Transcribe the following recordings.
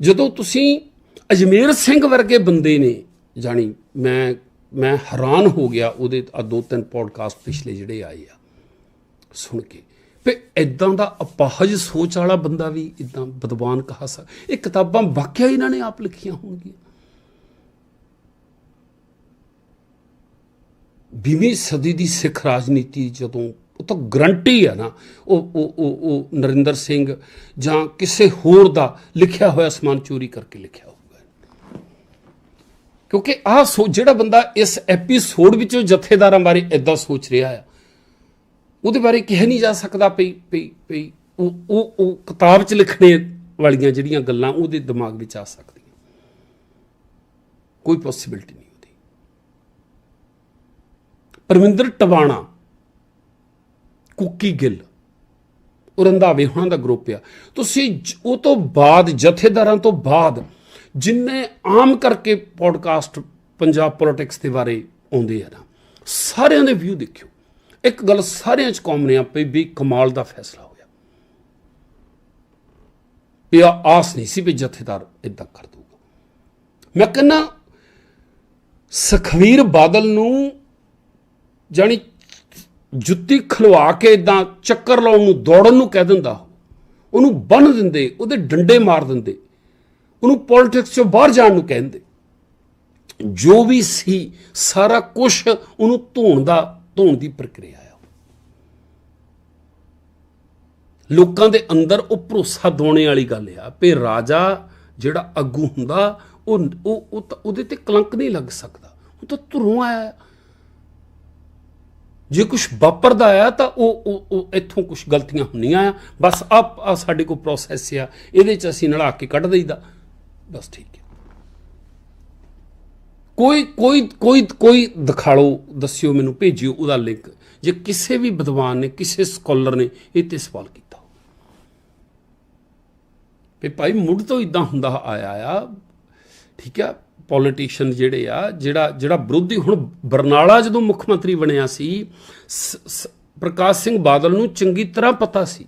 ਜਦੋਂ ਤੁਸੀਂ ਅਜਮੇਰ ਸਿੰਘ ਵਰਗੇ ਬੰਦੇ ਨੇ ਜਾਣੀ ਮੈਂ ਮੈਂ ਹੈਰਾਨ ਹੋ ਗਿਆ ਉਹਦੇ ਆ ਦੋ ਤਿੰਨ ਪੋਡਕਾਸਟ ਪਿਛਲੇ ਜਿਹੜੇ ਆਏ ਆ, ਸੁਣ ਕੇ। ਵੀ ਇਦਾਂ ਦਾ ਅਪਾਹਜ ਸੋਚ ਵਾਲਾ ਬੰਦਾ ਵੀ ਇਦਾਂ ਬਦਵਾਨ ਕਹਾ ਸਕ ਇਹ ਕਿਤਾਬਾਂ ਵਾਕਿਆ ਇਹਨਾਂ ਨੇ ਆਪ ਲਿਖੀਆਂ ਹੋਣਗੀਆਂ। ਵੀਹਵੀਂ ਸਦੀ ਦੀ ਸਿੱਖ ਰਾਜਨੀਤੀ ਜਦੋਂ ਉਹ ਤਾਂ ਗਰੰਟੀ ਆ ਨਾ। ਉਹ ਉਹ ਉਹ ਨਰਿੰਦਰ ਸਿੰਘ ਜਾਂ ਕਿਸੇ ਹੋਰ ਦਾ ਲਿਖਿਆ ਹੋਇਆ ਸਮਾਨ ਚੋਰੀ ਕਰਕੇ ਲਿਖਿਆ ਹੋਊਗਾ। ਕਿਉਂਕਿ ਆਹ ਸੋ, ਜਿਹੜਾ ਬੰਦਾ ਇਸ ਐਪੀਸੋਡ ਵਿੱਚ ਜਥੇਦਾਰਾਂ ਬਾਰੇ ਇਦਾਂ ਸੋਚ ਰਿਹਾ ਆ, ਉਹਦੇ ਬਾਰੇ ਕਿਹਾ ਨਹੀਂ ਜਾ ਸਕਦਾ ਪਈ ਪਈ ਪਈ। ਉਹ ਉਹ ਉਹ ਕਿਤਾਬ 'ਚ ਲਿਖਣੇ ਵਾਲੀਆਂ ਜਿਹੜੀਆਂ ਗੱਲਾਂ ਉਹਦੇ ਦਿਮਾਗ ਵਿੱਚ ਆ ਸਕਦੀਆਂ। ਕੋਈ ਪੋਸਿਬਿਲਿਟੀ ਨਹੀਂ ਉਹਦੀ। ਪਰਮਿੰਦਰ ਟਵਾਣਾ ਕੁੱਕੀ ਗਿੱਲ। ਉਹ ਰੰਧਾਵੇ ਹੋਣਾ ਦਾ ਗਰੁੱਪ ਆ। ਤੁਸੀਂ ਉਹ ਤੋਂ ਬਾਅਦ, ਜਥੇਦਾਰਾਂ ਤੋਂ ਬਾਅਦ ਜਿੰਨੇ ਆਮ ਕਰਕੇ ਪੋਡਕਾਸਟ ਪੰਜਾਬ ਪੋਲਿਟਿਕਸ ਦੇ ਬਾਰੇ ਆਉਂਦੇ ਆ ਨਾ, ਸਾਰਿਆਂ ਦੇ ਵਿਊ ਦੇਖਿਓ। ਇੱਕ ਗੱਲ ਸਾਰਿਆਂ 'ਚ ਕਾਮਨ ਆ ਪਈ ਵੀ ਕਮਾਲ ਦਾ ਫੈਸਲਾ ਹੋਇਆ। ਪਿਆ ਆਸ ਨਹੀਂ ਸੀ ਵੀ ਜਥੇਦਾਰ ਇਦਾਂ ਕਰ ਦੂਗਾ ਮੈਂ ਕਹਿੰਦਾ, ਸਖਵੀਰ ਬਾਦਲ ਨੂੰ ਜਾਣੀ ਜੁੱਤੀ ਖਲਵਾ ਕੇ ਇਦਾਂ ਚੱਕਰ ਲਾਉਣ ਨੂੰ, ਦੌੜਨ ਨੂੰ ਕਹਿ ਦਿੰਦਾ ਉਹਨੂੰ ਬੰਨ ਦਿੰਦੇ, ਉਹਦੇ ਡੰਡੇ ਮਾਰ ਦਿੰਦੇ। ਉਹਨੂੰ ਪੋਲਿਟਿਕਸ ਚੋਂ ਬਾਹਰ ਜਾਣ ਨੂੰ ਕਹਿੰਦੇ। ਜੋ ਵੀ ਸੀ, ਸਾਰਾ ਕੁਝ ਉਹਨੂੰ ਧੋਣ ਦਾ, ਧੋਣ ਦੀ ਪ੍ਰਕਿਰਿਆ ਆ। ਲੋਕਾਂ ਦੇ ਅੰਦਰ ਉਹ ਭਰੋਸਾ ਦੋਣੇ ਵਾਲੀ ਗੱਲ ਆ ਵੀ ਰਾਜਾ ਜਿਹੜਾ ਅੱਗੂ ਹੁੰਦਾ, ਉਹ ਉਹ ਤਾਂ- ਉਹਦੇ ਤੇ ਕਲੰਕ ਨਹੀਂ ਲੱਗ ਸਕਦਾ। ਉਹ ਤਾਂ ਧੁਰੋਂ ਆਇਆ ਜੇ ਕੁਝ ਵਾਪਰਦਾ ਆ ਤਾਂ ਉਹ ਉਹ ਇੱਥੋਂ ਕੁਝ ਗਲਤੀਆਂ ਹੁੰਦੀਆਂ ਆ। ਬਸ ਆ ਸਾਡੇ ਕੋਲ ਪ੍ਰੋਸੈਸ ਆ। ਇਹਦੇ ਚ ਅਸੀਂ ਨਲਾ ਕੇ ਕੱਢ ਦਈਦਾ। ਬਸ ਠੀਕ ਹੈ ਕੋਈ ਕੋਈ ਕੋਈ ਕੋਈ ਦਿਖਾੜੋ ਦੱਸਿਓ ਮੈਨੂੰ, ਭੇਜਿਓ ਉਹਦਾ ਲਿੰਕ ਜੇ ਕਿਸੇ ਵੀ ਵਿਦਵਾਨ ਨੇ, ਕਿਸੇ ਸਕਾਲਰ ਨੇ ਇਹ ਤੇ ਸਵਾਲ ਕੀਤਾ ਵੀ ਭਾਈ ਮੁੱਢ ਤੋਂ ਇਦਾਂ ਹੁੰਦਾ ਆਇਆ ਆ। ਠੀਕ ਆ। ਪੋਲੀਟੀਸ਼ੀਅਨ ਜਿਹੜੇ ਆ, ਜਿਹੜਾ ਜਿਹੜਾ ਵਿਰੋਧੀ, ਹੁਣ ਬਰਨਾਲਾ ਜਦੋਂ ਮੁੱਖ ਮੰਤਰੀ ਬਣਿਆ ਸੀ, ਸ- ਪ੍ਰਕਾਸ਼ ਸਿੰਘ ਬਾਦਲ ਨੂੰ ਚੰਗੀ ਤਰ੍ਹਾਂ ਪਤਾ ਸੀ।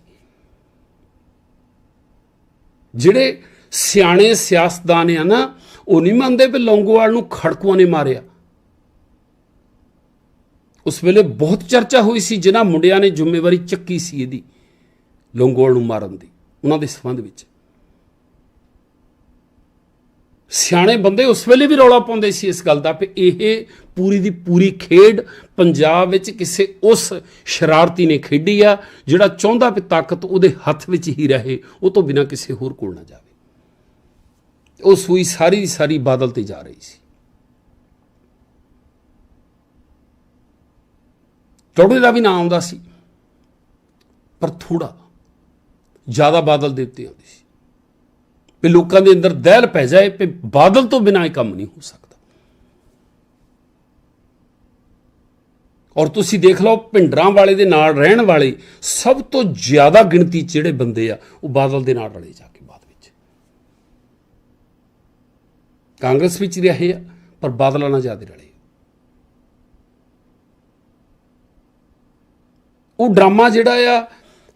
ਜਿਹੜੇ ਸਿਆਣੇ ਸਿਆਸਤਦਾਨ ਆ ਨਾ, ਉਹ ਨਹੀਂ ਮੰਨਦੇ ਵੀ ਲੌਂਗੋਵਾਲ ਨੂੰ ਖੜਕੂਆਂ ਨੇ ਮਾਰਿਆ। ਉਸ ਵੇਲੇ ਬਹੁਤ ਚਰਚਾ ਹੋਈ ਸੀ, ਜਿਨ੍ਹਾਂ ਮੁੰਡਿਆਂ ਨੇ ਜ਼ਿੰਮੇਵਾਰੀ ਚੱਕੀ ਸੀ ਇਹਦੀ, ਲੌਂਗੋਵਾਲ ਨੂੰ ਮਾਰਨ ਦੀ, ਉਹਨਾਂ ਦੇ ਸੰਬੰਧ ਵਿੱਚ। ਸਿਆਣੇ ਬੰਦੇ ਉਸ ਵੇਲੇ ਵੀ ਰੌਲਾ ਪਾਉਂਦੇ ਸੀ ਇਸ ਗੱਲ ਦਾ ਕਿ ਇਹ ਪੂਰੀ ਦੀ ਪੂਰੀ ਖੇਡ ਪੰਜਾਬ ਵਿੱਚ ਕਿਸੇ ਉਸ ਸ਼ਰਾਰਤੀ ਨੇ ਖੇਡੀ ਆ ਜਿਹੜਾ ਚਾਹੁੰਦਾ ਵੀ ਤਾਕਤ ਉਹਦੇ ਹੱਥ ਵਿੱਚ ਹੀ ਰਹੇ, ਉਹ ਤੋਂ ਬਿਨਾ ਕਿਸੇ ਹੋਰ ਕੋਲ ਨਾ ਜਾਵੇ। ਉਹ ਸੂਈ ਸਾਰੀ ਦੀ ਸਾਰੀ ਬਾਦਲ ਤੇ ਜਾ ਰਹੀ ਸੀ। ਟੋੜੇ ਦਾ ਵੀ ਨਾਮ ਆਉਂਦਾ ਸੀ, ਪਰ ਥੋੜਾ ਜ਼ਿਆਦਾ ਬਾਦਲ ਦੇ ਉੱਤੇ ਆਉਂਦੀ ਸੀ। ਵੀ ਲੋਕਾਂ ਦੇ ਅੰਦਰ ਦਹਿਲ ਪੈ ਜਾਏ ਕਿ ਬਾਦਲ ਤੋਂ ਬਿਨਾਂ ਇਹ ਕੰਮ ਨਹੀਂ ਹੋ ਸਕਦਾ। ਔਰ ਤੁਸੀਂ ਦੇਖ ਲਓ ਭਿੰਡਰਾਂ ਵਾਲੇ ਦੇ ਨਾਲ ਰਹਿਣ ਵਾਲੇ ਸਭ ਤੋਂ ਜ਼ਿਆਦਾ ਗਿਣਤੀ 'ਚ ਜਿਹੜੇ ਬੰਦੇ ਆ, ਉਹ ਬਾਦਲ ਦੇ ਨਾਲ ਰਲੇ ਜਾ ਕੇ ਬਾਅਦ ਵਿੱਚ। ਕਾਂਗਰਸ ਵਿੱਚ ਰਹੇ ਆ, ਪਰ ਬਾਦਲਾਂ ਨਾਲ ਜ਼ਿਆਦਾ ਰਲੇ। ਉਹ ਡਰਾਮਾ ਜਿਹੜਾ ਆ,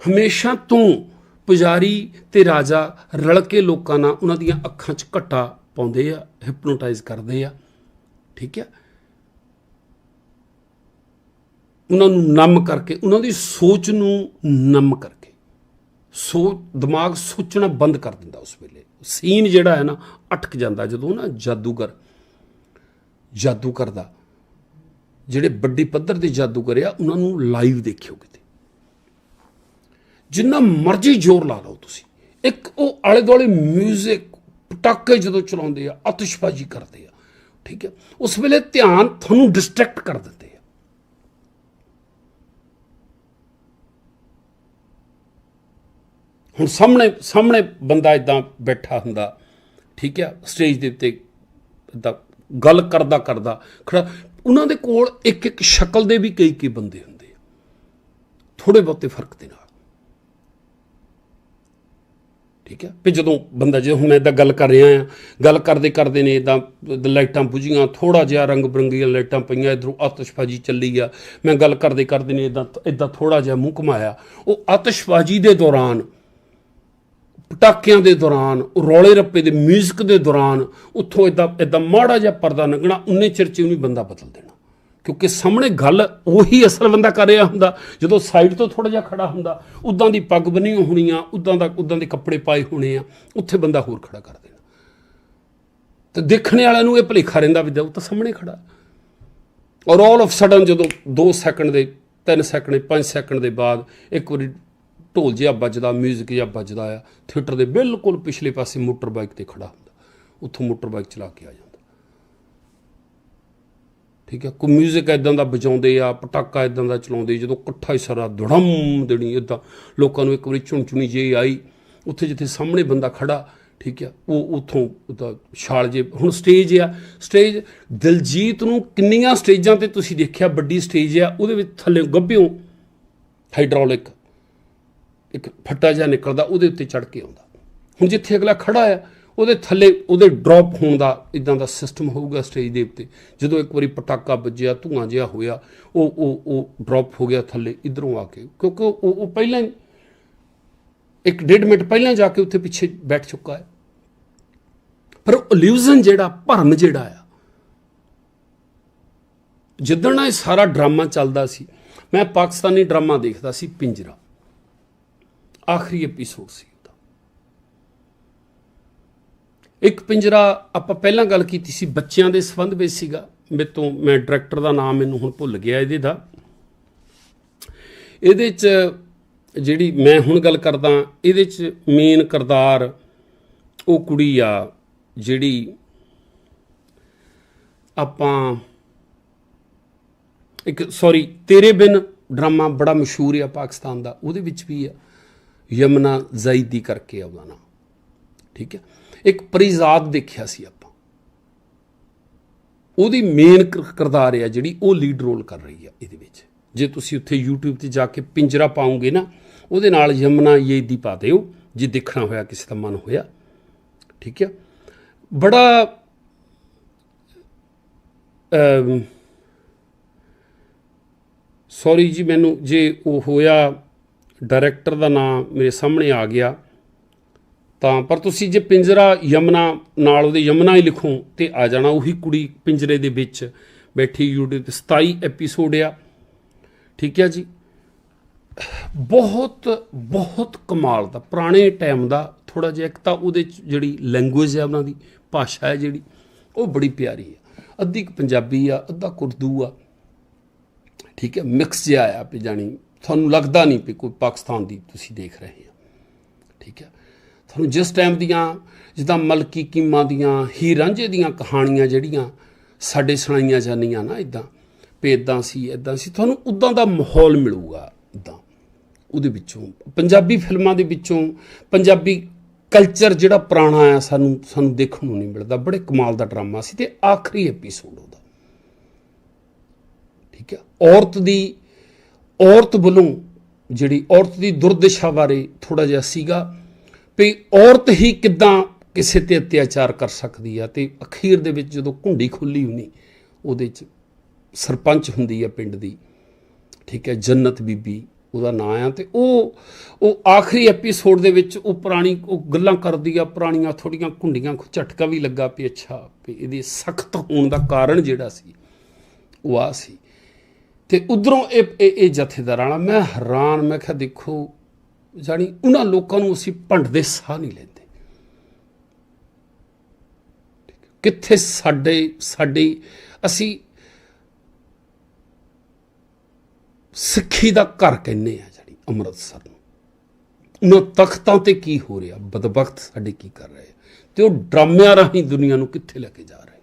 ਹਮੇਸ਼ਾ ਤੋਂ ਪੁਜਾਰੀ ਤੇ ਰਾਜਾ ਰਲ ਕੇ ਲੋਕਾਂ ਨਾਲ ਉਹਨਾਂ ਦੀਆਂ ਅੱਖਾਂ 'ਚ ਘੱਟਾ ਪਾਉਂਦੇ ਆ ਹਿਪਨੋਟਾਈਜ਼ ਕਰਦੇ ਆ, ਠੀਕ ਹੈ ਉਹਨਾਂ ਨੂੰ ਨਮ ਕਰਕੇ, ਉਹਨਾਂ ਦੀ ਸੋਚ ਨੂੰ ਨਮ ਕਰਕੇ ਸੋ ਦਿਮਾਗ ਸੋਚਣਾ ਬੰਦ ਕਰ ਦਿੰਦਾ ਉਸ ਵੇਲੇ। ਸੀਨ ਜਿਹੜਾ ਹੈ ਨਾ, ਅਟਕ ਜਾਂਦਾ ਜਦੋਂ ਨਾ ਜਾਦੂਗਰ ਜਾਦੂ ਕਰਦਾ ਜਿਹੜੇ ਵੱਡੀ ਪੱਧਰ ਦੇ ਜਾਦੂਗਰ ਆ, ਉਹਨਾਂ ਨੂੰ ਲਾਈਵ ਦੇਖਿਓ ਕਿਤੇ। ਜਿੰਨਾ ਮਰਜ਼ੀ ਜ਼ੋਰ ਲਾ ਲਓ ਤੁਸੀਂ। ਇੱਕ ਉਹ ਆਲੇ ਦੁਆਲੇ 뮤직 ਪਟਾਕੇ ਜਦੋਂ ਚਲਾਉਂਦੇ ਆ, ਆਤਿਸ਼ਬਾਜ਼ੀ ਕਰਦੇ ਆ, ਠੀਕ ਹੈ? ਉਸ ਵੇਲੇ ਧਿਆਨ ਤੁਹਾਨੂੰ ਡਿਸਟਰੈਕਟ ਕਰ ਦਿੰਦੇ ਆ। ਹੁਣ ਸਾਹਮਣੇ ਸਾਹਮਣੇ ਬੰਦਾ ਇਦਾਂ ਬੈਠਾ ਹੁੰਦਾ, ਠੀਕ ਹੈ? ਸਟੇਜ ਦੇ ਉੱਤੇ ਇਦਾਂ ਗੱਲ ਕਰਦਾ ਕਰਦਾ, ਖੜਾ। ਉਹਨਾਂ ਦੇ ਕੋਲ ਇੱਕ ਇੱਕ ਸ਼ਕਲ ਦੇ ਵੀ ਕਈ ਕਈ ਬੰਦੇ ਹੁੰਦੇ ਆ। ਥੋੜੇ ਬਹੁਤੇ ਫ਼ਰਕ ਦੇ ਨਾਲ। ਠੀਕ ਹੈ? ਵੀ ਜਦੋਂ ਬੰਦਾ ਜੇ ਹੁਣ ਇਦਾਂ ਗੱਲ ਕਰ ਰਿਹਾ ਆ, ਗੱਲ ਕਰਦੇ ਕਰਦੇ ਨੇ ਇਦਾਂ ਲਾਈਟਾਂ ਬੁਝੀਆਂ ਥੋੜਾ ਜਿਹਾ ਰੰਗ ਬਰੰਗੀਆਂ ਲਾਈਟਾਂ ਪਈਆਂ, ਇਧਰੋਂ ਆਤਿਸ਼ਬਾਜ਼ੀ ਚੱਲੀ ਆ। ਮੈਂ ਗੱਲ ਕਰਦੇ ਕਰਦੇ ਨੇ ਇਦਾਂ ਇਦਾਂ ਥੋੜਾ ਜਿਹਾ ਮੂੰਹ ਘੁਮਾਇਆ। ਉਹ ਆਤਿਸ਼ਬਾਜ਼ੀ ਦੇ ਦੌਰਾਨ, ਪਟਾਕਿਆਂ ਦੇ ਦੌਰਾਨ ਉਹ ਰੌਲੇ ਰੱਪੇ ਦੇ 뮤직 ਦੇ ਦੌਰਾਨ, ਉੱਥੋਂ ਇਦਾਂ ਇਦਾਂ ਮਾੜਾ ਜਿਹਾ ਪਰਦਾ ਲੰਘਣਾ, ਉਨੇ ਚਿਰ ਚ ਉਹਨੂੰ ਬੰਦਾ ਬਦਲ ਦੇਣਾ। ਕਿਉਂਕਿ ਸਾਹਮਣੇ ਗੱਲ ਉਹੀ ਅਸਲ ਬੰਦਾ ਕਰ ਰਿਹਾ ਹੁੰਦਾ। ਜਦੋਂ ਸਾਈਡ ਤੋਂ ਥੋੜਾ ਜਿਹਾ ਖੜਾ ਹੁੰਦਾ, ਉਦਾਂ ਦੀ ਪੱਗ ਬੰਨੀ ਹੋਣੀ ਆ ਉਦਾਂ ਦਾ ਉਦਾਂ ਦੇ ਕੱਪੜੇ ਪਾਏ ਹੋਣੇ ਆ, ਉੱਥੇ ਬੰਦਾ ਹੋਰ ਖੜਾ ਕਰ ਦੇਣਾ। ਤੇ ਦੇਖਣ ਵਾਲਿਆਂ ਨੂੰ ਇਹ ਭਲੇਖਾ ਰਹਿੰਦਾ ਵੀ ਉਹ ਤਾਂ ਸਾਹਮਣੇ ਖੜਾ। ਔਰ ਆਲ ਆਫ ਸਡਨ ਜਦੋਂ 2 ਸੈਕਿੰਡ ਦੇ 3 ਸੈਕਿੰਡ ਦੇ 5 ਸੈਕਿੰਡ ਦੇ ਬਾਅਦ ਇੱਕ ਵਾਰੀ ਢੋਲ ਜਿਹਾ ਵੱਜਦਾ 뮤직 ਜਿਹਾ ਵੱਜਦਾ ਆ ਥੀਏਟਰ ਦੇ ਬਿਲਕੁਲ ਪਿਛਲੇ ਪਾਸੇ ਮੋਟਰ ਬਾਈਕ ਤੇ ਖੜਾ ਹੁੰਦਾ। ਉੱਥੋਂ ਮੋਟਰ ਬਾਈਕ ਚਲਾ ਕੇ ਆ ਜਾਂਦਾ। ਠੀਕ ਹੈ, ਕੋਈ 뮤직 ਇਦਾਂ ਦਾ ਵਜਾਉਂਦੇ ਆ, ਪਟਾਕਾ ਇਦਾਂ ਦਾ ਚਲਾਉਂਦੇ, ਜਦੋਂ ਇਕੱਠਾ ਹੀ ਸਾਰਾ ਧੜਮ ਦੇਣੀ ਇਦਾਂ ਲੋਕਾਂ ਨੂੰ ਇੱਕ ਵਾਰੀ ਝੁਣਝੁਣੀ ਜੇ ਆਈ, ਉੱਥੇ ਜਿੱਥੇ ਸਾਹਮਣੇ ਬੰਦਾ ਖੜਾ, ਠੀਕ ਹੈ, ਉਹ ਉਥੋਂ ਉਹਦਾ ਛਾਲ ਜੇ, ਹੁਣ ਸਟੇਜ ਆ। ਸਟੇਜ ਦਿਲਜੀਤ ਨੂੰ ਕਿੰਨੀਆਂ ਸਟੇਜਾਂ ਤੇ ਤੁਸੀਂ ਦੇਖਿਆ, ਵੱਡੀ ਸਟੇਜ ਆ, ਉਹਦੇ ਵਿੱਚ ਥੱਲੇ ਗੱਭਿਓ ਹਾਈਡ੍ਰੋਲਿਕ ਇੱਕ ਫੱਟਾ ਜਿਹਾ ਨਿਕਲਦਾ, ਉਹਦੇ ਉੱਤੇ ਚੜ ਕੇ ਆਉਂਦਾ। ਹੁਣ ਜਿੱਥੇ ਅਗਲਾ ਖੜਾ ਆ ਉਹਦੇ ਥੱਲੇ ਉਹਦੇ ਡ੍ਰੌਪ ਹੋਣ ਦਾ ਇਦਾਂ ਦਾ ਸਿਸਟਮ ਹੋਊਗਾ ਸਟੇਜ ਦੇ ਉੱਤੇ। ਜਦੋਂ ਇੱਕ ਵਾਰੀ ਪਟਾਕਾ ਵੱਜਿਆ, ਧੂਆਂ ਜਿਹਾ ਹੋਇਆ, ਉਹ ਉਹ ਉਹ ਡ੍ਰੌਪ ਹੋ ਗਿਆ ਥੱਲੇ, ਇਧਰੋਂ ਆ ਕੇ। ਕਿਉਂਕਿ ਉਹ ਉਹ ਪਹਿਲਾਂ ਹੀ ਇੱਕ ਡੇਢ ਮਿੰਟ ਪਹਿਲਾਂ ਜਾ ਕੇ ਉੱਥੇ ਪਿੱਛੇ ਬੈਠ ਚੁੱਕਾ ਹੈ। ਪਰ ਇਲੂਜ਼ਨ ਜਿਹੜਾ, ਭਰਮ ਜਿਹੜਾ ਆ, ਜਿੱਦਣ ਇਹ ਸਾਰਾ ਡਰਾਮਾ ਚੱਲਦਾ ਸੀ, ਮੈਂ ਪਾਕਿਸਤਾਨੀ ਡਰਾਮਾ ਦੇਖਦਾ ਸੀ, ਪਿੰਜਰਾ। ਆਖਰੀ ਐਪੀਸੋਡ ਸੀ ਉਹਦਾ ਇੱਕ ਪਿੰਜਰਾ ਆਪਾਂ ਪਹਿਲਾਂ ਗੱਲ ਕੀਤੀ ਸੀ, ਬੱਚਿਆਂ ਦੇ ਸੰਬੰਧ ਵਿੱਚ ਸੀਗਾ। ਮੇਰੇ ਤੋਂ ਮੈਂ ਡਾਇਰੈਕਟਰ ਦਾ ਨਾਮ ਮੈਨੂੰ ਹੁਣ ਭੁੱਲ ਗਿਆ ਇਹਦੇ ਦਾ। ਇਹਦੇ ਚ ਜਿਹੜੀ ਮੈਂ ਹੁਣ ਗੱਲ ਕਰਦਾ, ਇਹਦੇ ਚ ਮੇਨ ਕਿਰਦਾਰ ਉਹ ਕੁੜੀ ਆ, ਜਿਹੜੀ ਆਪਾਂ ਇੱਕ ਸੌਰੀ ਤੇਰੇ ਬਿਨ ਡਰਾਮਾ ਬੜਾ ਮਸ਼ਹੂਰ ਆ ਪਾਕਿਸਤਾਨ ਦਾ, ਉਹਦੇ ਵਿੱਚ ਵੀ ਆ, ਯਮਨਾ ਜ਼ੈਦੀ ਕਰਕੇ ਆ ਉਹਦਾ ਨਾਮ। ਠੀਕ ਹੈ? ਇੱਕ ਪਰਿਜ਼ਾਦ ਦੇਖਿਆ ਸੀ ਆਪਾਂ। ਉਹਦੀ ਮੇਨ ਕਿਰਦਾਰ ਆ ਜਿਹੜੀ ਉਹ ਲੀਡ ਰੋਲ ਕਰ ਰਹੀ ਆ ਇਹਦੇ ਵਿੱਚ। ਜੇ ਤੁਸੀਂ ਉੱਥੇ YouTube ਤੇ ਜਾ ਕੇ ਪਿੰਜਰਾ ਪਾਉਂਗੇ ਨਾ, ਉਹਦੇ ਨਾਲ ਯਮਨਾ ਯੇਦੀ ਪਾ ਦਿਓ, ਜੇ ਦੇਖਣਾ ਹੋਇਆ, ਕਿਸੇ ਦਾ ਮਨ ਹੋਇਆ। ਠੀਕ ਹੈ ਬੜਾ ਸੌਰੀ ਜੀ, ਮੈਨੂੰ ਜੇ ਉਹ ਹੋਇਆ ਡਾਇਰੈਕਟਰ ਦਾ ਨਾਮ ਮੇਰੇ ਸਾਹਮਣੇ ਆ ਗਿਆ। ਤਾਂ, ਪਰ ਤੁਸੀਂ ਜੇ ਪਿੰਜਰਾ ਯਮਨਾ ਨਾਲ ਉਹਦੇ ਯਮਨਾ ਹੀ ਲਿਖੋ ਤੇ ਆ ਜਾਣਾ ਉਹੀ ਕੁੜੀ ਪਿੰਜਰੇ ਦੇ ਵਿੱਚ ਬੈਠੀ YouTube ਤੇ 27 ਐਪੀਸੋਡ ਆ। ਠੀਕ ਹੈ ਜੀ? ਬਹੁਤ ਬਹੁਤ ਕਮਾਲ ਦਾ, ਪੁਰਾਣੇ ਟਾਈਮ ਦਾ ਥੋੜਾ ਜਿਹਾ ਇੱਕ ਤਾਂ ਉਹਦੇ ਚ ਜਿਹੜੀ ਲੈਂਗੁਏਜ ਹੈ ਉਹਨਾਂ ਦੀ, ਭਾਸ਼ਾ ਹੈ ਜਿਹੜੀ, ਉਹ ਬੜੀ ਪਿਆਰੀ ਆ। ਅੱਧੀ ਕੁ ਪੰਜਾਬੀ ਆ, ਅੱਧਾ ਕੁਰਦੂ ਆ। ਠੀਕ ਹੈ ਮਿਕਸ ਜਿਹਾ ਆ ਵੀ ਜਾਣੀ, ਤੁਹਾਨੂੰ ਲੱਗਦਾ ਨਹੀਂ ਵੀ ਕੋਈ ਪਾਕਿਸਤਾਨ ਦੀ ਤੁਸੀਂ ਦੇਖ ਰਹੇ ਹੋ ਠੀਕ ਹੈ ਤੁਹਾਨੂੰ ਜਿਸ ਟਾਈਮ ਦੀਆਂ ਜਿੱਦਾਂ ਮਲਕੀ ਕੀਮਾ ਦੀਆਂ ਹੀ ਰਾਂਝੇ ਦੀਆਂ ਕਹਾਣੀਆਂ ਜਿਹੜੀਆਂ ਸਾਡੇ ਸੁਣਾਈਆਂ ਜਾਂਦੀਆਂ ਨਾ ਇਦਾਂ ਵੀ ਇਦਾਂ ਸੀ ਇਦਾਂ ਸੀ, ਤੁਹਾਨੂੰ ਉਦਾਂ ਦਾ ਮਾਹੌਲ ਮਿਲੂਗਾ ਇਦਾਂ ਉਹਦੇ ਵਿੱਚੋਂ। ਪੰਜਾਬੀ ਫਿਲਮਾਂ ਦੇ ਵਿੱਚੋਂ, ਪੰਜਾਬੀ ਕਲਚਰ ਜਿਹੜਾ ਪੁਰਾਣਾ ਆ, ਸਾਨੂੰ ਸਾਨੂੰ ਦੇਖਣ ਨੂੰ ਨਹੀਂ ਮਿਲਦਾ। ਬੜੇ ਕਮਾਲ ਦਾ ਡਰਾਮਾ ਸੀ ਤੇ ਆਖਰੀ ਐਪੀਸੋਡ ਉਹਦਾ। ਠੀਕ ਹੈ ਔਰਤ ਦੀ, ਔਰਤ ਵੱਲੋਂ ਜਿਹੜੀ ਔਰਤ ਦੀ ਦੁਰਦਸ਼ਾ ਬਾਰੇ ਥੋੜਾ ਜਿਹਾ ਸੀਗਾ ਵੀ ਔਰਤ ਹੀ ਕਿਦਾਂ ਕਿਸੇ ਤੇ ਅਤਿਆਚਾਰ ਕਰ ਸਕਦੀ ਆ ਤੇ ਅਖੀਰ ਦੇ ਵਿੱਚ ਜਦੋਂ ਘੁੰਡੀ ਖੁੱਲੀ ਹੁੰਨੀ ਉਹਦੇ ਚ ਸਰਪੰਚ ਹੁੰਦੀ ਆ ਪਿੰਡ ਦੀ, ਠੀਕ ਹੈ, ਜੰਨਤ ਬੀਬੀ, ਉਹਦਾ ਨਾਂ ਆ ਤੇ ਉਹ ਉਹ ਆਖਰੀ ਐਪੀਸੋਡ ਦੇ ਵਿੱਚ ਉਹ ਪੁਰਾਣੀ, ਉਹ ਗੱਲਾਂ ਕਰਦੀ ਆ, ਪੁਰਾਣੀਆਂ ਥੋੜੀਆਂ ਘੁੰਡੀਆਂ ਝਟਕਾ ਵੀ ਲੱਗਾ ਵੀ ਅੱਛਾ, ਵੀ ਇਹਦੇ ਸਖਤ ਹੋਣ ਦਾ ਕਾਰਨ ਜਿਹੜਾ ਸੀ, ਉਹ ਆ ਸੀ। ਤੇ ਉਧਰੋਂ ਇਹ ਇਹ ਇਹ ਵਾਲਾ, ਮੈਂ ਹੈਰਾਨ, ਮੈਂ ਕਿਹਾ ਦੇਖੋ ਜਾਨੀ ਉਹਨਾਂ ਲੋਕਾਂ ਨੂੰ ਅਸੀਂ ਭੰਡਦੇ ਸਾਹ ਨਹੀਂ ਲੈਂਦੇ। ਕਿੱਥੇ ਸਾਡੇ, ਸਾਡੀ, ਅਸੀਂ ਸਿੱਖੀ ਦਾ ਘਰ ਕਹਿੰਨੇ ਆ ਜਿਹੜੀ ਅੰਮ੍ਰਿਤਸਰ ਨੂੰ। ਉਹਨਾਂ ਤਖਤਾਂ ਤੇ ਕੀ ਹੋ ਰਿਹਾ, ਬਦਬਖਤ ਸਾਡੇ ਕੀ ਕਰ ਰਹੇ ਤੇ ਉਹ ਡਰਾਮਿਆਂ ਰਾਹੀਂ ਦੁਨੀਆ ਨੂੰ ਕਿੱਥੇ ਲੈ ਕੇ ਜਾ ਰਹੇ?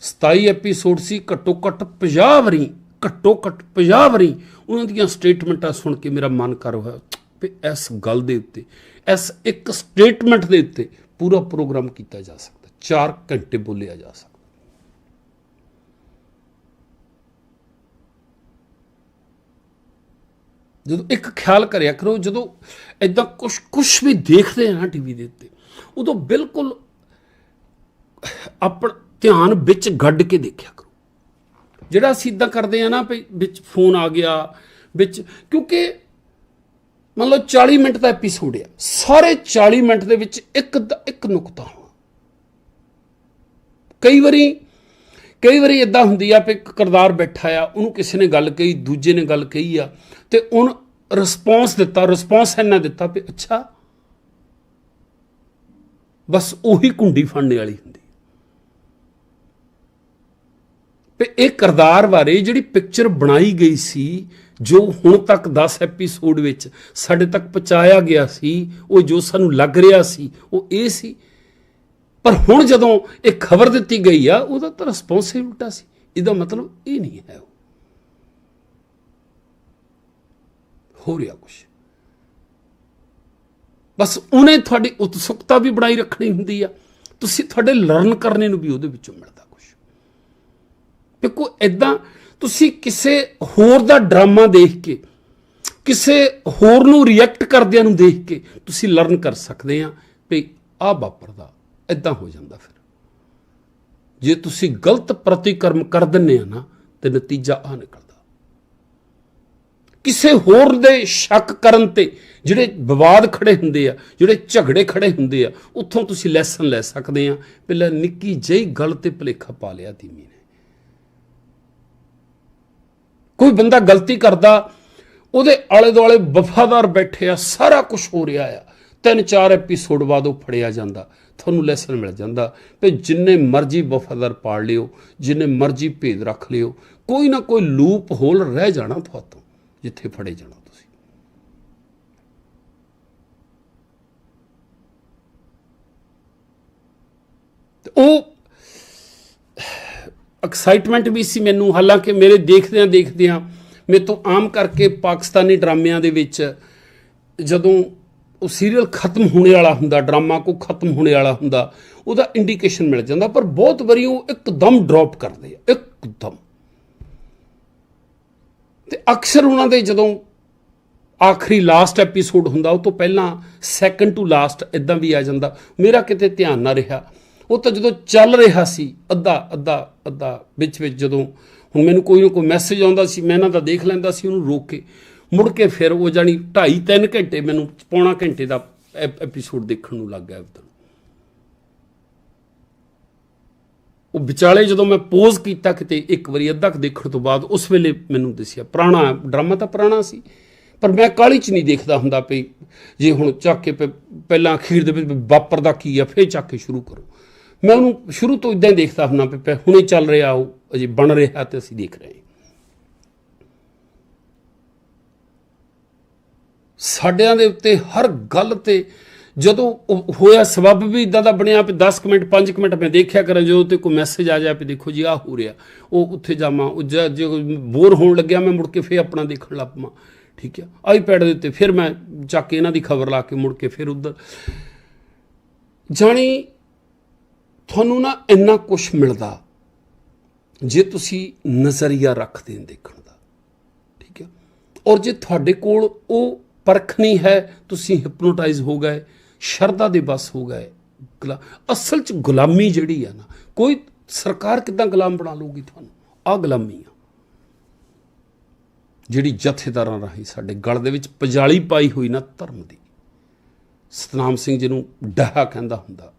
ਸਤਾਈ ਐਪੀਸੋਡ ਸੀ ਘੱਟੋ ਘੱਟ 50 ਵਾਰੀ। ਘੱਟੋ ਘੱਟ 50 ਵਾਰੀ ਉਹਨਾਂ ਦੀਆਂ ਸਟੇਟਮੈਂਟਾਂ ਸੁਣ ਕੇ ਮੇਰਾ ਮਨ ਕਰ ਹੋਇਆ, ਵੀ ਇਸ ਗੱਲ ਦੇ ਉੱਤੇ, ਇਸ ਇੱਕ ਸਟੇਟਮੈਂਟ ਦੇ ਉੱਤੇ ਪੂਰਾ ਪ੍ਰੋਗਰਾਮ ਕੀਤਾ ਜਾ ਸਕਦਾ 4 ਘੰਟੇ ਬੋਲਿਆ ਜਾ ਸਕਦਾ। ਜਦੋਂ ਇੱਕ ਖਿਆਲ ਕਰਿਆ ਕਰੋ, ਜਦੋਂ ਐਦਾਂ ਕੁਝ ਕੁਝ ਵੀ ਦੇਖਦੇ ਹਾਂ ਨਾ ਟੀਵੀ ਦੇ ਉੱਤੇ, ਉਦੋਂ ਬਿਲਕੁਲ ਆਪਣਾ ਧਿਆਨ ਵਿੱਚ ਗੱਡ ਕੇ ਦੇਖਿਆ। ਜਿਹੜਾ ਅਸੀਂ ਇਦਾਂ ਕਰਦੇ ਆ ਨਾ ਵੀ ਵਿੱਚ ਫੋਨ ਆ ਗਿਆ, ਵਿੱਚ, ਕਿਉਂਕਿ ਮੰਨ ਲਓ 40 ਮਿੰਟ ਦਾ ਐਪੀਸੋਡ ਆ, ਸਾਰੇ 40 ਮਿੰਟ ਦੇ ਵਿੱਚ ਇੱਕ ਦਾ, ਇੱਕ ਨੁਕਤਾ ਹੋਣਾ। ਕਈ ਵਾਰੀ ਕਈ ਵਾਰੀ ਇਦਾਂ ਹੁੰਦੀ ਆ ਕਿ ਇੱਕ ਕਿਰਦਾਰ ਬੈਠਾ ਆ, ਉਹਨੂੰ ਕਿਸੇ ਨੇ ਗੱਲ ਕਹੀ, ਦੂਜੇ ਨੇ ਗੱਲ ਕਹੀ ਆ, ਤੇ ਉਹਨ ਰਿਸਪੌਂਸ ਦਿੱਤਾ ਰਿਸਪੌਂਸ ਇਹਨਾਂ ਦਿੱਤਾ ਵੀ ਅੱਛਾ, ਬਸ ਉਹੀ ਕੁੰਡੀ ਫੜਨੇ ਵਾਲੀ ਹੁੰਦੀ। ਤੇ ਇਹ ਕਿਰਦਾਰ ਬਾਰੇ ਜਿਹੜੀ ਪਿਕਚਰ ਬਣਾਈ ਗਈ ਸੀ, ਜੋ ਹੁਣ ਤੱਕ 10 ਐਪੀਸੋਡ ਵਿੱਚ ਸਾਡੇ ਤੱਕ ਪਹੁੰਚਾਇਆ ਗਿਆ ਸੀ, ਉਹ ਜੋ ਸਾਨੂੰ ਲੱਗ ਰਿਹਾ ਸੀ, ਉਹ ਇਹ ਸੀ। ਪਰ ਹੁਣ ਜਦੋਂ ਇਹ ਖਬਰ ਦਿੱਤੀ ਗਈ ਆ, ਉਹਦਾ ਤਾਂ ਰਿਸਪੌਂਸ ਹੀ ਉਲਟਾ ਸੀ। ਇਹਦਾ ਮਤਲਬ ਇਹ ਨਹੀਂ ਹੈ ਉਹ। ਹੋ ਰਿਹਾ ਕੁਝ ਬਸ ਉਹਨੇ ਤੁਹਾਡੀ ਉਤਸੁਕਤਾ ਵੀ ਬਣਾਈ ਰੱਖਣੀ ਹੁੰਦੀ ਆ। ਤੁਸੀਂ ਤੁਹਾਡੇ ਲਰਨ ਕਰਨੇ ਨੂੰ ਵੀ ਉਹਦੇ ਵਿੱਚੋਂ ਮਿਲਦਾ। ਦੇਖੋ ਇਦਾਂ ਤੁਸੀਂ ਕਿਸੇ ਹੋਰ ਦਾ ਡਰਾਮਾ ਦੇਖ ਕੇ, ਕਿਸੇ ਹੋਰ ਨੂੰ ਰਿਐਕਟ ਕਰਦਿਆਂ ਨੂੰ ਦੇਖ ਕੇ ਤੁਸੀਂ ਲਰਨ ਕਰ ਸਕਦੇ ਆ ਵੀ ਆ ਵਾਪਰਦਾ ਇਦਾਂ ਹੋ ਜਾਂਦਾ ਫਿਰ। ਜੇ ਤੁਸੀਂ ਗਲਤ ਪ੍ਰਤੀਕਰਮ ਕਰ ਦਿੰਨੇ ਆ ਨਾ, ਤੇ ਨਤੀਜਾ ਆ ਨਿਕਲਦਾ। ਕਿਸੇ ਹੋਰ ਦੇ ਸ਼ੱਕ ਕਰਨ ਤੇ ਜਿਹੜੇ ਵਿਵਾਦ ਖੜੇ ਹੁੰਦੇ ਆ, ਜਿਹੜੇ ਝਗੜੇ ਖੜੇ ਹੁੰਦੇ ਆ, ਉੱਥੋਂ ਤੁਸੀਂ ਲੈਸਨ ਲੈ ਸਕਦੇ ਆ ਪਹਿਲਾਂ ਨਿੱਕੀ ਜਿਹੀ ਗੱਲ ਤੇ ਭਲੇਖਾ ਪਾ ਲਿਆ ਧੀਮੀ ਨੇ। ਕੋਈ ਬੰਦਾ ਗਲਤੀ ਕਰਦਾ, ਉਹਦੇ ਆਲੇ ਦੁਆਲੇ ਵਫਾਦਾਰ ਬੈਠੇ ਆ, ਸਾਰਾ ਕੁਝ ਹੋ ਰਿਹਾ ਆ। ਤਿੰਨ ਚਾਰ ਐਪੀਸੋਡ ਬਾਅਦ ਉਹ ਫੜਿਆ ਜਾਂਦਾ, ਤੁਹਾਨੂੰ ਲੈਸਨ ਮਿਲ ਜਾਂਦਾ ਵੀ ਜਿੰਨੇ ਮਰਜ਼ੀ ਵਫਾਦਾਰ ਪਾੜ ਲਿਓ, ਜਿੰਨੇ ਮਰਜ਼ੀ ਭੇਦ ਰੱਖ ਲਿਓ, ਕੋਈ ਨਾ ਕੋਈ ਲੂਪ ਹੋਲ ਰਹਿ ਜਾਣਾ ਤੁਹਾਤੋਂ, ਜਿੱਥੇ ਫੜੇ ਜਾਣਾ ਤੁਸੀਂ। ਤੇ ਉਹ ਐਕਸਾਈਟਮੈਂਟ ਵੀ ਸੀ ਮੈਨੂੰ, ਹਾਲਾਂਕਿ ਮੇਰੇ ਦੇਖਦਿਆਂ ਦੇਖਦਿਆਂ, ਮੇਰੇ ਤੋਂ ਆਮ ਕਰਕੇ ਪਾਕਿਸਤਾਨੀ ਡਰਾਮਿਆਂ ਦੇ ਵਿੱਚ ਜਦੋਂ ਉਹ ਸੀਰੀਅਲ ਖਤਮ ਹੋਣੇ ਵਾਲਾ ਹੁੰਦਾ, ਡਰਾਮਾ ਕੋ ਖਤਮ ਹੋਣੇ ਵਾਲਾ ਹੁੰਦਾ, ਉਹਦਾ ਇੰਡੀਕੇਸ਼ਨ ਮਿਲ ਜਾਂਦਾ, ਪਰ ਬਹੁਤ ਵਾਰੀ ਉਹ ਇੱਕਦਮ ਡ੍ਰੌਪ ਕਰਦੇ ਆ, ਇੱਕਦਮ। ਤੇ ਅਕਸਰ ਉਹਨਾਂ ਦੇ ਜਦੋਂ ਆਖਰੀ ਲਾਸਟ ਐਪੀਸੋਡ ਹੁੰਦਾ, ਉਹ ਤੋਂ ਪਹਿਲਾਂ ਸੈਕੰਡ ਟੂ ਲਾਸਟ ਇਦਾਂ ਵੀ ਆ ਜਾਂਦਾ, ਮੇਰਾ ਕਿਤੇ ਧਿਆਨ ਨਾ ਰਿਹਾ। ਉਹ ਤਾਂ ਜਦੋਂ ਚੱਲ ਰਿਹਾ ਸੀ, ਅੱਧਾ ਅੱਧਾ ਅੱਧਾ ਵਿੱਚ ਵਿੱਚ ਜਦੋਂ ਹੁਣ ਮੈਨੂੰ ਕੋਈ ਨਾ ਕੋਈ ਮੈਸੇਜ ਆਉਂਦਾ ਸੀ, ਮੈਂ ਇਹਨਾਂ ਦਾ ਦੇਖ ਲੈਂਦਾ ਸੀ, ਉਹਨੂੰ ਰੋਕ ਕੇ। ਮੁੜ ਕੇ ਫਿਰ ਉਹ ਜਾਨੀ 2.5 3 ਘੰਟੇ ਮੈਨੂੰ ਪੌਣਾ ਘੰਟੇ ਦਾ ਐਪੀਸੋਡ ਦੇਖਣ ਨੂੰ ਲੱਗ ਗਿਆ ਉਦੋਂ ਉਹ ਵਿਚਾਲੇ ਜਦੋਂ ਮੈਂ ਪੋਜ਼ ਕੀਤਾ ਕਿਤੇ, ਇੱਕ ਵਾਰੀ ਅੱਧਾ ਕੁ ਦੇਖਣ ਤੋਂ ਬਾਅਦ ਉਸ ਵੇਲੇ ਮੈਨੂੰ ਦਿਸਿਆ। ਪੁਰਾਣਾ ਡਰਾਮਾ ਤਾਂ ਪੁਰਾਣਾ ਸੀ, ਪਰ ਮੈਂ ਕਾਲੀ ਚ ਨਹੀਂ ਦੇਖਦਾ ਹੁੰਦਾ ਪਈ ਜੇ ਹੁਣ ਚੱਕ ਕੇ ਪਹਿਲਾਂ ਅਖੀਰ ਦੇ ਵਿੱਚ ਵਾਪਰਦਾ ਕੀ ਆ, ਫੇਰ ਚੱਕ ਕੇ ਸ਼ੁਰੂ ਕਰੋ। ਮੈਂ ਉਹਨੂੰ ਸ਼ੁਰੂ ਤੋਂ ਇਦਾਂ ਹੀ ਦੇਖਦਾ ਹੁੰਦਾ ਵੀ ਪ- ਹੁਣੇ ਚੱਲ ਰਿਹਾ ਉਹ, ਅਜੇ ਬਣ ਰਿਹਾ ਤੇ ਅਸੀਂ ਦੇਖ ਰਹੇ ਹਾਂ। ਸਾਡਿਆਂ ਦੇ ਉੱਤੇ ਹਰ ਗੱਲ ਤੇ ਜਦੋਂ ਹੋਇਆ ਸਬਬ ਵੀ ਇਦਾਂ ਦਾ ਬਣਿਆ ਵੀ 10 ਕੁ ਮਿੰਟ 5 ਕੁ ਮਿੰਟ ਮੈਂ ਦੇਖਿਆ ਕਰਾਂ, ਜਦੋਂ ਤੇ ਕੋਈ ਮੈਸੇਜ ਆ ਜਾਏ ਵੀ ਦੇਖੋ ਜੀ ਆ ਹੋ ਰਿਹਾ, ਉਹ ਉੱਥੇ ਜਾਵਾਂ, ਉਹ ਜੇ ਬੋਰ ਹੋਣ ਲੱਗਿਆ ਮੈਂ ਮੁੜ ਕੇ ਫੇਰ ਆਪਣਾ ਦੇਖਣ ਲੱਗ ਪਵਾਂ, ਠੀਕ ਹੈ ਆਈਪੈਡ ਦੇ ਉੱਤੇ ਫਿਰ ਮੈਂ ਚੱਕ ਕੇ ਇਹਨਾਂ ਦੀ ਖਬਰ ਲਾ ਕੇ ਮੁੜ ਕੇ ਫਿਰ ਉਧਰ। ਜਾਣੀ ਤੁਹਾਨੂੰ ਨਾ ਇੰਨਾ ਕੁਝ ਮਿਲਦਾ ਜੇ ਤੁਸੀਂ ਨਜ਼ਰੀਆ ਰੱਖਦੇ ਹੋ ਦੇਖਣ ਦਾ। ਠੀਕ ਹੈ? ਔਰ ਜੇ ਤੁਹਾਡੇ ਕੋਲ ਉਹ ਪਰਖ ਨਹੀਂ ਹੈ, ਤੁਸੀਂ ਹਿਪਨੋਟਾਈਜ਼ ਹੋ ਗਏ, ਸ਼ਰਧਾ ਦੇ ਬਸ ਹੋ ਗਏ, ਗੁਲਾ- ਅਸਲ ਚ ਗੁਲਾਮੀ ਜਿਹੜੀ ਆ ਨਾ, ਕੋਈ ਸਰਕਾਰ ਕਿਦਾਂ ਗੁਲਾਮ ਬਣਾ ਲਊਗੀ ਤੁਹਾਨੂੰ? ਆ ਗੁਲਾਮੀ ਆ। ਜਿਹੜੀ ਜਥੇਦਾਰਾਂ ਰਾਹੀਂ ਸਾਡੇ ਗਲ ਦੇ ਵਿੱਚ ਪਜਾਲੀ ਪਾਈ ਹੋਈ ਨਾ ਧਰਮ ਦੀ। ਸਤਨਾਮ ਸਿੰਘ ਜੀ ਨੂੰ ਡਹਾ ਕਹਿੰਦਾ ਹੁੰਦਾ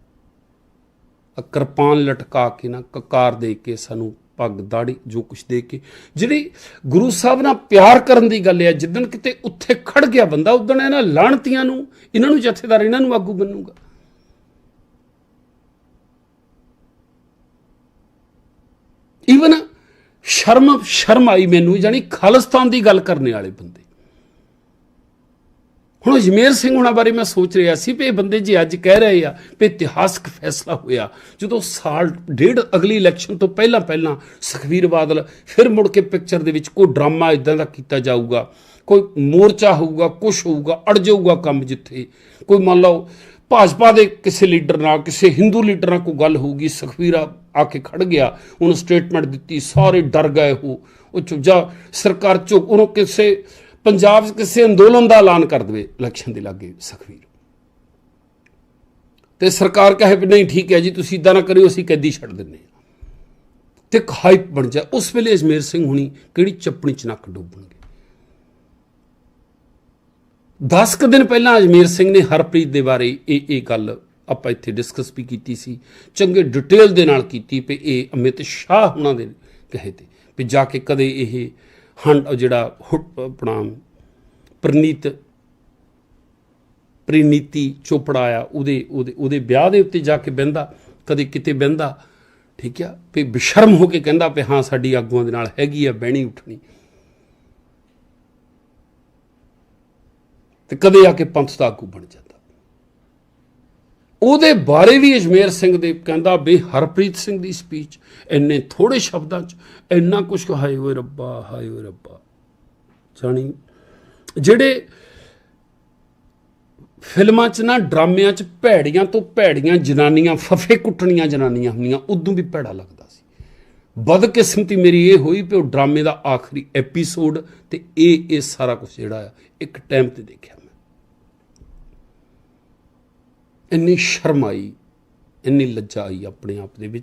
ਕਿਰਪਾਨ ਲਟਕਾ ਕੇ ਨਾ ਕਕਾਰ ਦੇ ਕੇ ਸਾਨੂੰ ਪੱਗ ਦਾੜੀ, ਜੋ ਕੁਛ ਦੇ ਕੇ। ਜਿਹੜੀ ਗੁਰੂ ਸਾਹਿਬ ਨਾਲ ਪਿਆਰ ਕਰਨ ਦੀ ਗੱਲ ਹੈ, ਜਿੱਦਣ ਕਿਤੇ ਉੱਥੇ ਖੜ ਗਿਆ ਬੰਦਾ, ਉਦਣ ਇਹਨਾਂ ਲਾਣਤੀਆਂ ਨੂੰ, ਇਹਨਾਂ ਨੂੰ ਜਥੇਦਾਰ, ਇਹਨਾਂ ਨੂੰ ਆਗੂ ਬਣੂਗਾ ਈਵਨ ਸ਼ਰਮ ਸ਼ਰਮ ਆਈ ਮੈਨੂੰ ਜਾਨੀ ਖਾਲਿਸਤਾਨ ਦੀ ਗੱਲ ਕਰਨੇ ਵਾਲੇ ਬੰਦੇ। ਹੁਣ ਅਜਮੇਰ ਸਿੰਘ ਹੁਣਾਂ ਬਾਰੇ ਮੈਂ ਸੋਚ ਰਿਹਾ ਸੀ ਵੀ ਇਹ ਬੰਦੇ ਜੀ ਅੱਜ ਕਹਿ ਰਹੇ ਆ ਵੀ ਇਤਿਹਾਸਕ ਫੈਸਲਾ ਹੋਇਆ, ਜਦੋਂ ਸਾਲ ਡੇਢ ਅਗਲੀ ਇਲੈਕਸ਼ਨ ਤੋਂ ਪਹਿਲਾਂ ਪਹਿਲਾਂ ਸੁਖਵੀਰ ਬਾਦਲ ਫਿਰ ਮੁੜ ਕੇ ਪਿਕਚਰ ਦੇ ਵਿੱਚ ਕੋਈ ਡਰਾਮਾ ਇਦਾਂ ਦਾ ਕੀਤਾ ਜਾਊਗਾ, ਕੋਈ ਮੋਰਚਾ ਹੋਊਗਾ ਕੁਝ ਹੋਊਗਾ, ਅੜ ਜਾਊਗਾ ਕੰਮ ਜਿੱਥੇ। ਕੋਈ ਮੰਨ ਲਓ ਭਾਜਪਾ ਦੇ ਕਿਸੇ ਲੀਡਰ ਨਾਲ, ਕਿਸੇ ਹਿੰਦੂ ਲੀਡਰ ਨਾਲ ਕੋਈ ਗੱਲ ਹੋਊਗੀ, ਸੁਖਵੀਰ ਆ ਕੇ ਖੜ ਗਿਆ, ਉਹਨੂੰ ਸਟੇਟਮੈਂਟ ਦਿੱਤੀ, ਸਾਰੇ ਡਰ ਗਏ ਉਹ। ਉਹ ਚੁੱਪ ਜਾ, ਸਰਕਾਰ ਚੁੱਪ, ਉਹਨੂੰ ਕਿਸੇ ਪੰਜਾਬ 'ਚ ਕਿਸੇ ਅੰਦੋਲਨ ਦਾ ਐਲਾਨ ਕਰ ਦੇਵੇ, ਇਲੈਕਸ਼ਨ ਦੇ ਲਾਗੇ ਸੁਖਵੀਰ। ਤੇ ਸਰਕਾਰ ਕਹੇ ਵੀ ਨਹੀਂ, ਠੀਕ ਹੈ ਜੀ, ਤੁਸੀਂ ਇਦਾਂ ਨਾ ਕਰਿਓ, ਅਸੀਂ ਕੈਦੀ ਛੱਡ ਦਿੰਨੇ ਆ ਤੇ ਇੱਕ ਹਾਈਪ ਬਣ ਜਾ, ਉਸ ਵੇਲੇ ਅਜਮੇਰ ਸਿੰਘ ਹੁਣੀ ਕਿਹੜੀ ਚੱਪਣੀ ਚ ਨੱਕ ਡੁੱਬਣਗੇ? 10 ਕੁ ਦਿਨ ਪਹਿਲਾਂ ਅਜਮੇਰ ਸਿੰਘ ਨੇ ਹਰਪ੍ਰੀਤ ਦੇ ਬਾਰੇ ਇਹ ਇਹ ਗੱਲ ਆਪਾਂ ਇੱਥੇ ਡਿਸਕਸ ਵੀ ਕੀਤੀ ਸੀ। ਚੰਗੇ ਡਿਟੇਲ ਦੇ ਨਾਲ ਕੀਤੀ ਵੀ ਇਹ ਅਮਿਤ ਸ਼ਾਹ ਉਹਨਾਂ ਦੇ ਕਹੇ ਤੇ, ਵੀ ਜਾ ਕੇ ਕਦੇ ਇਹ ਹੰਡ ਜਿਹੜਾ ਹੁ- ਆਪਣਾ ਪ੍ਰਨੀਤ, ਪ੍ਰੀਨੀਤੀ ਚੋਪੜਾ ਆ, ਉਹਦੇ ਉਹਦੇ ਉਹਦੇ ਵਿਆਹ ਦੇ ਉੱਤੇ ਜਾ ਕੇ ਬਹਿੰਦਾ, ਕਦੇ ਕਿਤੇ ਬਹਿੰਦਾ, ਠੀਕ ਆ, ਵੀ ਬੇਸ਼ਰਮ ਹੋ ਕੇ ਕਹਿੰਦਾ ਵੀ ਹਾਂ, ਸਾਡੀ ਆਗੂਆਂ ਦੇ ਨਾਲ ਹੈਗੀ ਆ, ਬਹਿਣੀ ਉੱਠਣੀ। ਤੇ ਕਦੇ ਆ ਕੇ ਪੰਥ ਦਾ ਆਗੂ ਬਣ ਜਾਂਦਾ। ਉਹਦੇ ਬਾਰੇ ਵੀ ਅਜਮੇਰ ਸਿੰਘ ਦੇ ਕਹਿੰਦਾ ਵੀ ਹਰਪ੍ਰੀਤ ਸਿੰਘ ਦੀ ਸਪੀਚ ਇੰਨੇ ਥੋੜੇ ਸ਼ਬਦਾਂ 'ਚ ਇੰਨਾ ਕੁਝ ਹਾਏ ਓਏ ਰੱਬਾ, ਹਾਏ ਓਏ ਰੱਬਾ। ਜਾਣੀ ਜਿਹੜੇ ਫਿਲਮਾਂ 'ਚ ਨਾ, ਡਰਾਮਿਆਂ 'ਚ ਭੈੜੀਆਂ ਤੋਂ ਭੈੜੀਆਂ ਜਨਾਨੀਆਂ, ਫਫੇ ਕੁੱਟਣੀਆਂ ਜਨਾਨੀਆਂ ਹੁੰਦੀਆਂ, ਉਦੋਂ ਵੀ ਭੈੜਾ ਲੱਗਦਾ ਸੀ। ਬਦਕਿਸਮਤੀ ਮੇਰੀ ਇਹ ਹੋਈ ਕਿ ਉਹ ਡਰਾਮੇ ਦਾ ਆਖਰੀ ਐਪੀਸੋਡ ਤੇ ਇਹ ਇਹ ਸਾਰਾ ਕੁਝ ਜਿਹੜਾ ਆ, ਇੱਕ ਟਾਈਮ ਤੇ ਦੇਖਿਆ ਮੈਂ ਇੰਨੀ ਸ਼ਰਮ ਆਈ ਇੰਨੀ ਲੱਜਾ ਆਈ ਆਪਣੇ ਆਪ ਦੇ ਵਿੱਚ